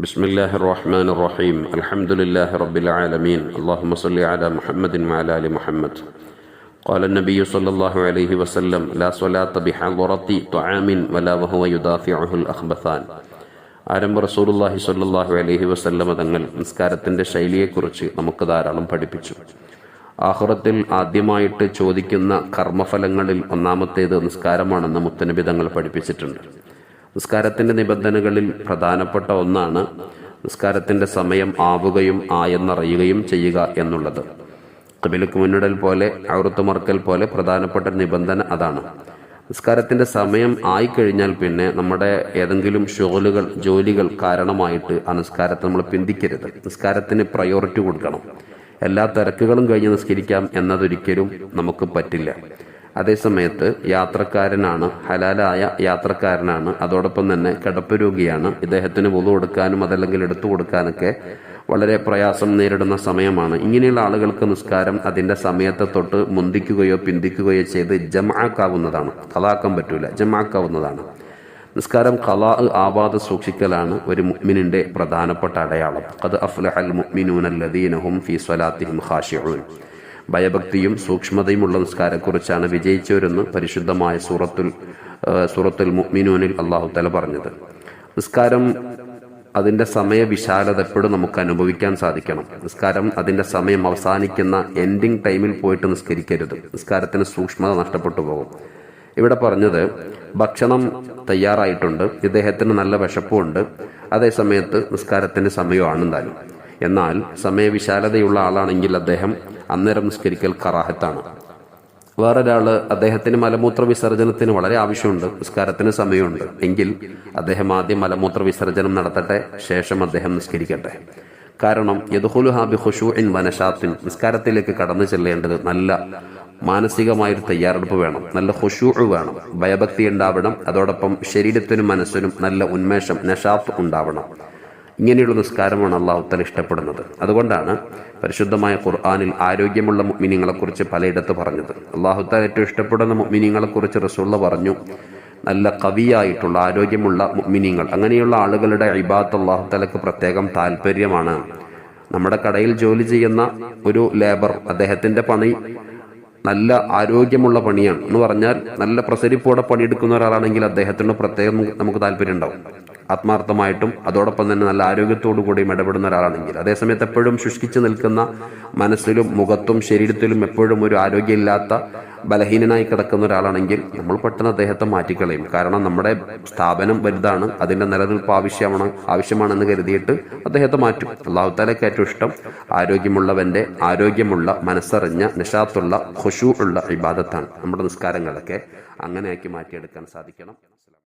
بسم الله الرحمن الرحيم الحمد لله رب العالمين اللهم صل على محمد وعلى ال محمد قال النبي صلى الله عليه وسلم لا صلاة بحضرة طعام ولا وهو يدافعه الأخبثان ആരംഭ റസൂലുള്ളാഹി സ്വല്ലല്ലാഹു അലൈഹി വസല്ലമ തങ്ങൾ നിസ്കാരത്തിന്റെ ശൈലിയെക്കുറിച്ച് നമുക്ക് ധാരാളം പഠിപ്പിച്ചു ആഹുറത്തിൽ ആദ്യമായിട്ട് ചോദിക്കുന്ന കർമ്മഫലങ്ങളിൽ ഒന്നാമത്തേത് നിസ്കാരമാണെന്ന് മുത്തനബി തങ്ങൾ പഠിപ്പിച്ചിട്ടുണ്ട് നിസ്കാരത്തിന്റെ നിബന്ധനകളിൽ പ്രധാനപ്പെട്ട ഒന്നാണ് നിസ്കാരത്തിന്റെ സമയം ആവുകയും ആയെന്നറിയുകയും ചെയ്യുക എന്നുള്ളത്. കബിലക്ക് മുന്നിടൽ പോലെ ഔറത്തുമറക്കൽ പോലെ പ്രധാനപ്പെട്ട നിബന്ധന അതാണ്. നിസ്കാരത്തിന്റെ സമയം ആയിക്കഴിഞ്ഞാൽ പിന്നെ നമ്മുടെ ഏതെങ്കിലും ഷോലുകൾ ജോലികൾ കാരണമായിട്ട് ആ നിസ്കാരത്തെ നമ്മൾ പിന്തിക്കരുത്. നിസ്കാരത്തിന് പ്രയോറിറ്റി കൊടുക്കണം. എല്ലാ തിരക്കുകളും കഴിഞ്ഞ് നിസ്കരിക്കാം എന്നതൊരിക്കലും നമുക്ക് പറ്റില്ല. അതേസമയത്ത് യാത്രക്കാരനാണ് ഹലാലായ യാത്രക്കാരനാണ് അതോടൊപ്പം തന്നെ കിടപ്പ് രോഗിയാണ്. ഇദ്ദേഹത്തിന് പൊതു കൊടുക്കാനും അതല്ലെങ്കിൽ എടുത്തു കൊടുക്കാനൊക്കെ വളരെ പ്രയാസം നേരിടുന്ന സമയമാണ്. ഇങ്ങനെയുള്ള ആളുകൾക്ക് നിസ്കാരം അതിന്റെ സമയത്തെ തൊട്ട് മുന്തിക്കുകയോ പിന്തിക്കുകയോ ചെയ്ത് ജമാക്കാവുന്നതാണ് കലാക്കാൻ പറ്റൂല ജമാക്കാവുന്നതാണ് നിസ്കാരം കലാ ആവാതെ സൂക്ഷിക്കലാണ് ഒരു മുഅ്മിനിന്റെ പ്രധാനപ്പെട്ട അടയാളം. അത് അഫ്ലഹൽ മുഅ്മിനൂനല്ലദീനഹും ഫീ സ്വലാത്തിഹിം ഖാശിഊൻ ഭയഭക്തിയും സൂക്ഷ്മതയുമുള്ള നിസ്കാരക്കുറിച്ചാണ് വിജയിച്ചവരെന്ന് പരിശുദ്ധമായ സൂറത്തുൽ സൂറത്തുൽ മുഅ്മിനൂനിൽ അള്ളാഹു തല പറഞ്ഞത്. നിസ്കാരം അതിന്റെ സമയ വിശാലത എപ്പോഴും നമുക്ക് അനുഭവിക്കാൻ സാധിക്കണം. നിസ്കാരം അതിന്റെ സമയം അവസാനിക്കുന്ന എൻഡിങ് ടൈമിൽ പോയിട്ട് നിസ്കരിക്കരുത്. നിസ്കാരത്തിന് സൂക്ഷ്മത നഷ്ടപ്പെട്ടു പോകും. ഇവിടെ പറഞ്ഞത് ഭക്ഷണം തയ്യാറായിട്ടുണ്ട് ഇദ്ദേഹത്തിന് നല്ല വിശപ്പുണ്ട് അതേസമയത്ത് നിസ്കാരത്തിന്റെ സമയമാണ് എന്തായാലും എന്നാൽ സമയവിശാലതയുള്ള ആളാണെങ്കിൽ അദ്ദേഹം അന്നേരം നിസ്കരിക്കൽ കറാഹത്താണ്. വേറൊരാൾ അദ്ദേഹത്തിന് മലമൂത്ര വിസർജനത്തിന് വളരെ ആവശ്യമുണ്ട് നിസ്കാരത്തിന് സമയമുണ്ട്. എങ്കിൽ അദ്ദേഹം ആദ്യം മലമൂത്ര വിസർജനം നടത്തട്ടെ ശേഷം അദ്ദേഹം നിസ്കരിക്കട്ടെ. കാരണം യദുഹുലുഹാബി ഹുഷൂഇൻ വനഷാത്തിൻ നിസ്കാരത്തിലേക്ക് കടന്നു ചെല്ലേണ്ടത് നല്ല മാനസികമായൊരു തയ്യാറെടുപ്പ് വേണം നല്ല ഹുഷു വേണം ഭയഭക്തി ഉണ്ടാവണം അതോടൊപ്പം ശരീരത്തിനും മനസ്സിനും നല്ല ഉന്മേഷം നഷാത്ത് ഉണ്ടാവണം. ഇങ്ങനെയുള്ള നിസ്കാരമാണ് അള്ളാഹുത്തല ഇഷ്ടപ്പെടുന്നത്. അതുകൊണ്ടാണ് പരിശുദ്ധമായ ഖുർആാനിൽ ആരോഗ്യമുള്ള മുഗ്മിനിങ്ങളെക്കുറിച്ച് പലയിടത്ത് പറഞ്ഞത്. അള്ളാഹുത്താല ഏറ്റവും ഇഷ്ടപ്പെടുന്ന മുഗ്മിനിങ്ങളെക്കുറിച്ച് റസൂള്ള പറഞ്ഞു നല്ല കവിയായിട്ടുള്ള ആരോഗ്യമുള്ള മുഗ്മിനിങ്ങൾ അങ്ങനെയുള്ള ആളുകളുടെ ഇബാത്ത് അള്ളാഹുത്തലക്ക് പ്രത്യേകം താല്പര്യമാണ് നമ്മുടെ കടയിൽ ജോലി ചെയ്യുന്ന ഒരു ലേബർ അദ്ദേഹത്തിന്റെ പണി നല്ല ആരോഗ്യമുള്ള പണിയാണ്. എന്ന് പറഞ്ഞാൽ നല്ല പ്രസരിപ്പോടെ പണിയെടുക്കുന്ന ഒരാളാണെങ്കിൽ അദ്ദേഹത്തിന് പ്രത്യേകം നമുക്ക് താല്പര്യം ഉണ്ടാവും ആത്മാർത്ഥമായിട്ടും അതോടൊപ്പം തന്നെ നല്ല ആരോഗ്യത്തോടു കൂടിയും ഇടപെടുന്ന ഒരാളാണെങ്കിൽ അതേസമയത്ത് എപ്പോഴും ശുഷ്കിച്ചു നിൽക്കുന്ന മനസ്സിലും മുഖത്തും ശരീരത്തിലും എപ്പോഴും ഒരു ആരോഗ്യമില്ലാത്ത ബലഹീനനായി കിടക്കുന്ന ഒരാളാണെങ്കിൽ നമ്മൾ പെട്ടെന്ന് അദ്ദേഹത്തെ മാറ്റിക്കളയും. കാരണം നമ്മുടെ സ്ഥാപനം വലുതാണ് അതിന്റെ നിലനിൽപ്പ് ആവശ്യമാണ് ആവശ്യമാണെന്ന് കരുതിയിട്ട് അദ്ദേഹത്തെ മാറ്റും. അള്ളാഹുത്താലയ്ക്ക് ഏറ്റവും ഇഷ്ടം ആരോഗ്യമുള്ളവന്റെ ആരോഗ്യമുള്ള മനസ്സറിഞ്ഞ നിഷാത്തുള്ള ഖുഷു ഉള്ള ഇബാദത്താണ്. നമ്മുടെ നിസ്കാരങ്ങളൊക്കെ അങ്ങനെയാക്കി മാറ്റിയെടുക്കാൻ സാധിക്കണം.